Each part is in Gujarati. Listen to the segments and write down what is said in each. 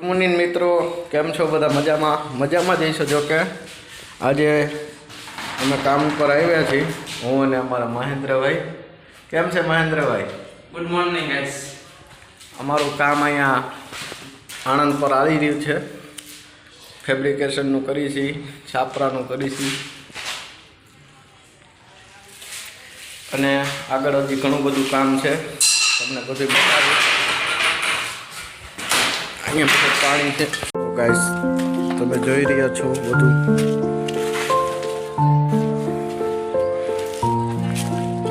ગુડ મોર્નિંગ મિત્રો. કેમ છો બધા મજામાં? મજામાં જઈશું જો કે? આજે અમે કામ ઉપર આવ્યા છીએ. હું અને અમારા મહેન્દ્રભાઈ. કેમ છે મહેન્દ્રભાઈ? ગુડ મોર્નિંગ ગાઈસ અમારું કામ અહીંયા આણંદ પર આવી રહ્યું છે. ફેબ્રિકેશનનું કરી છીએ છાપરાનું કરી છીએ. અને આગળ હજી ઘણું બધું કામ છે. તમને બધું બતાવું અહીંયા બધું પાણી છે. તમે જોઈ રહ્યા છો બધું.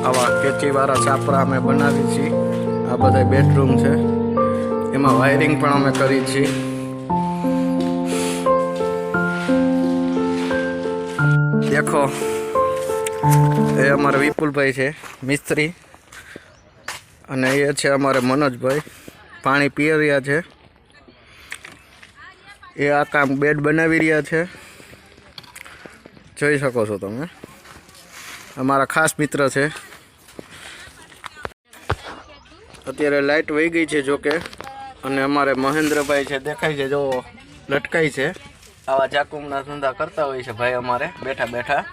આવા કેચીવાળા છાપરા અમે બનાવી છીએ. આ બધા બેડરૂમ છે. એમાં વાયરિંગ પણ અમે કરી છીએ. દેખો, એ અમારા વિપુલભાઈ છે, મિસ્ત્રી. અને એ છે અમારે મનોજભાઈ. પાણી પી રહ્યા છે. એ આ કામ બેડ બનાવી રહ્યા છે. જોઈ શકો છો તમે. અમારા ખાસ મિત્ર છે. અત્યારે લાઇટ વહી ગઈ છે જોકે. અને અમારે મહેન્દ્રભાઈ છે, દેખાય છે જો લટકાય છે. આવા ચાકુમના ધંધા કરતા હોય છે ભાઈ અમારે, બેઠા બેઠા.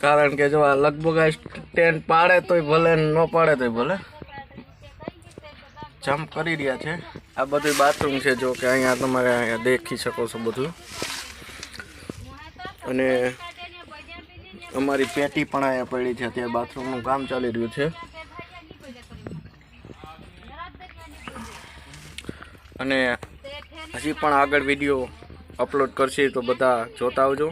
કારણ કે જો આ લગભગ આ સ્ટેન્ડ પાડે તોય ભલે ન પાડે તોય ભલે. જમ્પ કરી રહ્યા છે. આ બધું બાથરૂમ છે, જો કે અહીંયા તમારે અહીંયા દેખી શકો છો બધું. અને અમારી પેટી પણ અહીંયા પડી છે, અત્યારે બાથરૂમનું કામ ચાલી રહ્યું છે. અને હજી પણ આગળ વીડિયો અપલોડ કરશે તો બધા જોતા આવજો.